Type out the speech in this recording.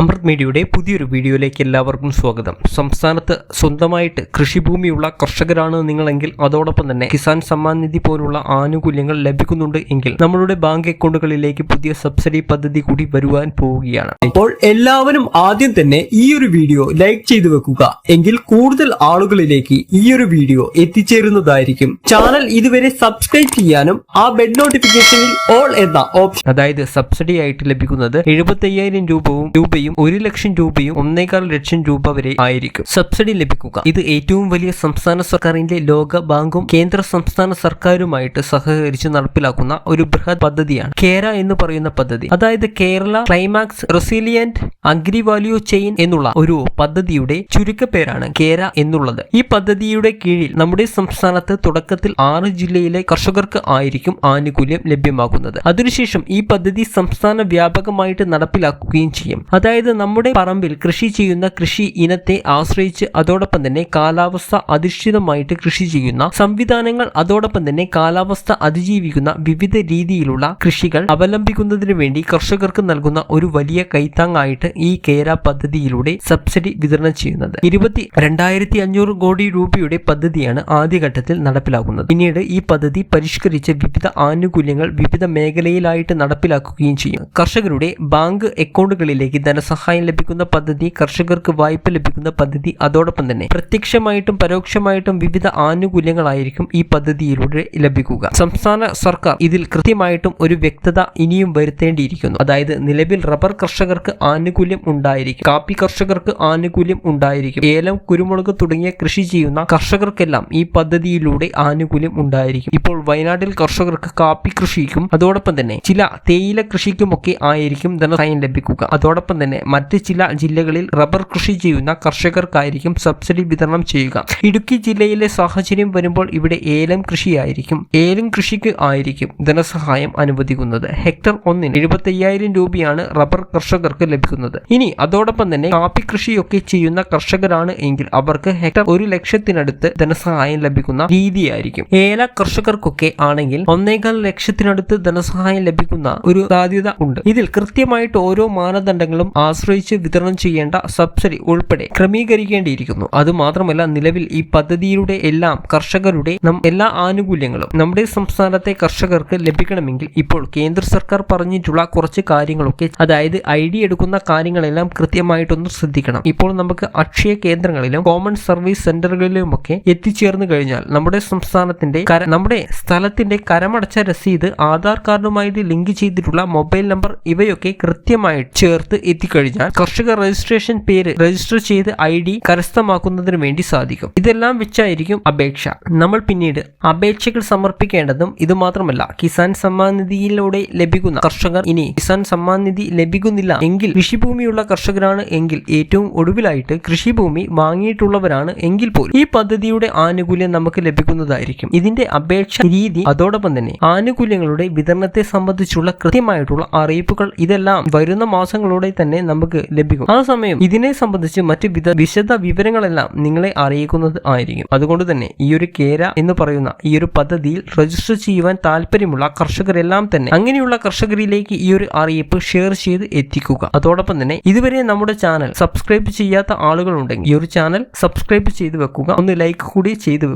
അമൃത് മീഡിയയുടെ പുതിയൊരു വീഡിയോയിലേക്ക് എല്ലാവർക്കും സ്വാഗതം. സംസ്ഥാനത്ത് സ്വന്തമായിട്ട് കൃഷിഭൂമിയുള്ള കർഷകരാണ് നിങ്ങളെങ്കിൽ അതോടൊപ്പം തന്നെ കിസാൻ സമ്മാൻ നിധി പോലുള്ള ആനുകൂല്യങ്ങൾ ലഭിക്കുന്നുണ്ട് എങ്കിൽ നമ്മളുടെ ബാങ്ക് അക്കൗണ്ടുകളിലേക്ക് പുതിയ സബ്സിഡി പദ്ധതി കൂടി വരുവാൻ പോവുകയാണ്. അപ്പോൾ എല്ലാവരും ആദ്യം തന്നെ ഈ ഒരു വീഡിയോ ലൈക്ക് ചെയ്തു വെക്കുക. എങ്കിൽ കൂടുതൽ ആളുകളിലേക്ക് ഈ ഒരു വീഡിയോ എത്തിച്ചേരുന്നതായിരിക്കും. ചാനൽ ഇതുവരെ സബ്സ്ക്രൈബ് ചെയ്യാനും ആ ബെഡ് നോട്ടിഫിക്കേഷനിൽ ഓൾ എന്ന ഓപ്ഷൻ അതായത് സബ്സിഡി ആയിട്ട് ലഭിക്കുന്നത് എഴുപത്തി രൂപവും രൂപയും ഒരു ലക്ഷം രൂപയും ഒന്നേകാൽ ലക്ഷം രൂപ വരെ ആയിരിക്കും. സബ്സിഡി ലഭിക്കുക. ഇത് ഏറ്റവും വലിയ സംസ്ഥാന സർക്കാരിന്റെ ലോക ബാങ്കും കേന്ദ്ര സംസ്ഥാന സർക്കാരുമായിട്ട് സഹകരിച്ച് നടപ്പിലാക്കുന്ന ഒരു ബൃഹത് പദ്ധതിയാണ് കേര എന്ന് പറയുന്ന പദ്ധതി. അതായത് Kerala climax resilient agri value chain എന്നുള്ള ഒരു പദ്ധതിയുടെ ചുരുക്കപ്പേരാണ് കേര എന്നുള്ളത്. ഈ പദ്ധതിയുടെ കീഴിൽ നമ്മുടെ സംസ്ഥാനത്ത് തുടക്കത്തിൽ ആറ് ജില്ലയിലെ കർഷകർക്ക് ആയിരിക്കും ആനുകൂല്യം ലഭ്യമാകുന്നത്. അതിനുശേഷം ഈ പദ്ധതി സംസ്ഥാന വ്യാപകമായിട്ട് നടപ്പിലാക്കുകയും ചെയ്യും. അതായത് നമ്മുടെ പറമ്പിൽ കൃഷി ചെയ്യുന്ന കൃഷി ഇനത്തെ ആശ്രയിച്ച് അതോടൊപ്പം തന്നെ കാലാവസ്ഥ അധിഷ്ഠിതമായിട്ട് കൃഷി ചെയ്യുന്ന സംവിധാനങ്ങൾ അതോടൊപ്പം തന്നെ കാലാവസ്ഥ അതിജീവിക്കുന്ന വിവിധ രീതിയിലുള്ള കൃഷികൾ അവലംബിക്കുന്നതിന് വേണ്ടി കർഷകർക്ക് നൽകുന്ന ഒരു വലിയ കൈത്താങ്ങായിട്ട് ഈ കേര പദ്ധതിയിലൂടെ സബ്സിഡി വിതരണം ചെയ്യുന്നത്. ഇരുപത്തി രണ്ടായിരത്തി അഞ്ഞൂറ് കോടി രൂപയുടെ പദ്ധതിയാണ് ആദ്യഘട്ടത്തിൽ നടപ്പിലാക്കുന്നത്. പിന്നീട് ഈ പദ്ധതി പരിഷ്കരിച്ച് വിവിധ ആനുകൂല്യങ്ങൾ വിവിധ മേഖലയിലായിട്ട് നടപ്പിലാക്കുകയും ചെയ്യും. കർഷകരുടെ ബാങ്ക് അക്കൗണ്ടുകളിലേക്ക് ധനസഹായം ലഭിക്കുന്ന പദ്ധതി കർഷകർക്ക് വായ്പ ലഭിക്കുന്ന പദ്ധതി അതോടൊപ്പം തന്നെ പ്രത്യക്ഷമായിട്ടും പരോക്ഷമായിട്ടും വിവിധ ആനുകൂല്യങ്ങളായിരിക്കും ഈ പദ്ധതിയിലൂടെ ലഭിക്കുക. സംസ്ഥാന സർക്കാർ ഇതിൽ കൃത്യമായിട്ടും ഒരു വ്യക്തത ഇനിയും വരുത്തേണ്ടിയിരിക്കുന്നു. അതായത് നിലവിൽ റബ്ബർ കർഷകർക്ക് ആനുകൂല്യം ഉണ്ടായിരിക്കും. കാപ്പി കർഷകർക്ക് ആനുകൂല്യം ഉണ്ടായിരിക്കും. ഏലം കുരുമുളക് തുടങ്ങിയ കൃഷി ചെയ്യുന്ന കർഷകർക്കെല്ലാം ഈ പദ്ധതിയിലൂടെ ആനുകൂല്യം ഉണ്ടായിരിക്കും. ഇപ്പോൾ വയനാട്ടിൽ കർഷകർക്ക് കാപ്പി കൃഷിക്കും അതോടൊപ്പം തന്നെ ചില തേയില കൃഷിക്കുമൊക്കെ ആയിരിക്കും ധനസഹായം ലഭിക്കുക. അതോടൊപ്പം തന്നെ മറ്റ് ചില ജില്ലകളിൽ റബ്ബർ കൃഷി ചെയ്യുന്ന കർഷകർക്കായിരിക്കും സബ്സിഡി വിതരണം ചെയ്യുക. ഇടുക്കി ജില്ലയിലെ സാഹചര്യം വരുമ്പോൾ ഇവിടെ ഏലം കൃഷിയായിരിക്കും. ഏലം കൃഷിക്ക് ആയിരിക്കും ധനസഹായം അനുവദിക്കുന്നത്. ഹെക്ടർ ഒന്നിന് എഴുപത്തി അയ്യായിരം രൂപയാണ് റബ്ബർ കർഷകർക്ക് ലഭിക്കുന്നത്. ഇനി അതോടൊപ്പം തന്നെ കാപ്പി കൃഷിയൊക്കെ ചെയ്യുന്ന കർഷകരാണ് എങ്കിൽ അവർക്ക് ഹെക്ടർ ഒരു ലക്ഷത്തിനടുത്ത് ധനസഹായം ലഭിക്കുന്ന രീതിയായിരിക്കും. ഏല കർഷകർക്കൊക്കെ ആണെങ്കിൽ ഒന്നേകാൽ ലക്ഷത്തിനടുത്ത് ധനസഹായം ലഭിക്കുന്ന ഒരു സാധ്യത ഉണ്ട്. ഇതിൽ കൃത്യമായിട്ട് ഓരോ മാനദണ്ഡങ്ങളും ആശ്രയിച്ച് വിതരണം ചെയ്യേണ്ട സബ്സിഡി ഉൾപ്പെടെ ക്രമീകരിക്കേണ്ടിയിരിക്കുന്നു. അതുമാത്രമല്ല നിലവിൽ ഈ പദ്ധതിയുടെ എല്ലാം കർഷകരുടെ എല്ലാ ആനുകൂല്യങ്ങളും നമ്മുടെ സംസ്ഥാനത്തെ കർഷകർക്ക് ലഭിക്കണമെങ്കിൽ ഇപ്പോൾ കേന്ദ്ര സർക്കാർ പറഞ്ഞിട്ടുള്ള കുറച്ച് കാര്യങ്ങളൊക്കെ അതായത് ഐ ഡി എടുക്കുന്ന കാര്യങ്ങളെല്ലാം കൃത്യമായിട്ടൊന്ന് ശ്രദ്ധിക്കണം. ഇപ്പോൾ നമുക്ക് അക്ഷയ കേന്ദ്രങ്ങളിലും കോമൺ സർവീസ് സെന്ററുകളിലുമൊക്കെ എത്തിച്ചേർന്ന് കഴിഞ്ഞാൽ നമ്മുടെ സംസ്ഥാനത്തിന്റെ നമ്മുടെ സ്ഥലത്തിന്റെ കരമടച്ച രസീത് ആധാർ കാർഡുമായിട്ട് ലിങ്ക് ചെയ്തിട്ടുള്ള മൊബൈൽ നമ്പർ ഇവയൊക്കെ കൃത്യമായി ചേർത്ത് എത്തിക്കഴിഞ്ഞാൽ കർഷക രജിസ്ട്രേഷൻ പേര് രജിസ്റ്റർ ചെയ്ത് ഐ ഡി കരസ്ഥമാക്കുന്നതിന് വേണ്ടി സാധിക്കും. ഇതെല്ലാം വെച്ചായിരിക്കും അപേക്ഷ. നമ്മൾ പിന്നീട് അപേക്ഷകൾ സമർപ്പിക്കേണ്ടതും ഇത് മാത്രമല്ല കിസാൻ സമ്മാൻ നിധിയിലൂടെ ലഭിക്കുന്ന കർഷകർ ഇനി കിസാൻ സമ്മാൻ നിധി ലഭിക്കുന്നില്ല എങ്കിൽ കൃഷിഭൂമിയുള്ള കർഷകരാണ് എങ്കിൽ ഏറ്റവും ഒടുവിലായിട്ട് കൃഷിഭൂമി വാങ്ങിയിട്ടുള്ളവരാണ് എങ്കിൽ പോലും ഈ പദ്ധതിയുടെ ആനുകൂല്യം നമുക്ക് ലഭിക്കുന്നതായിരിക്കും. ഇതിന്റെ അപേക്ഷ രീതി അതോടൊപ്പം തന്നെ ആനുകൂല്യങ്ങളുടെ വിതരണത്തെ സംബന്ധിച്ചുള്ള കൃത്യമായിട്ടുള്ള അറിയിപ്പുകൾ ഇതെല്ലാം വരുന്ന മാസങ്ങളോടെ തന്നെ നമുക്ക് ലഭിക്കും. ആ സമയം ഇതിനെ സംബന്ധിച്ച് മറ്റു വിധ വിശദ വിവരങ്ങളെല്ലാം നിങ്ങളെ അറിയിക്കുന്നത് ആയിരിക്കും. അതുകൊണ്ട് തന്നെ ഈ ഒരു കേര എന്ന് പറയുന്ന ഈ ഒരു പദ്ധതിയിൽ രജിസ്റ്റർ ചെയ്യുവാൻ താല്പര്യമുള്ള കർഷകരെല്ലാം തന്നെ അങ്ങനെയുള്ള കർഷകരിലേക്ക് ഈ ഒരു അറിയിപ്പ് ഷെയർ ചെയ്ത് എത്തിക്കുക. അതോടൊപ്പം തന്നെ ഇതുവരെ നമ്മുടെ ചാനൽ സബ്സ്ക്രൈബ് ചെയ്യാത്ത ആളുകളുണ്ടെങ്കിൽ ഈ ഒരു ചാനൽ സബ്സ്ക്രൈബ് ചെയ്ത് വെക്കുക. ഒന്ന് ലൈക്ക് കൂടി ചെയ്ത്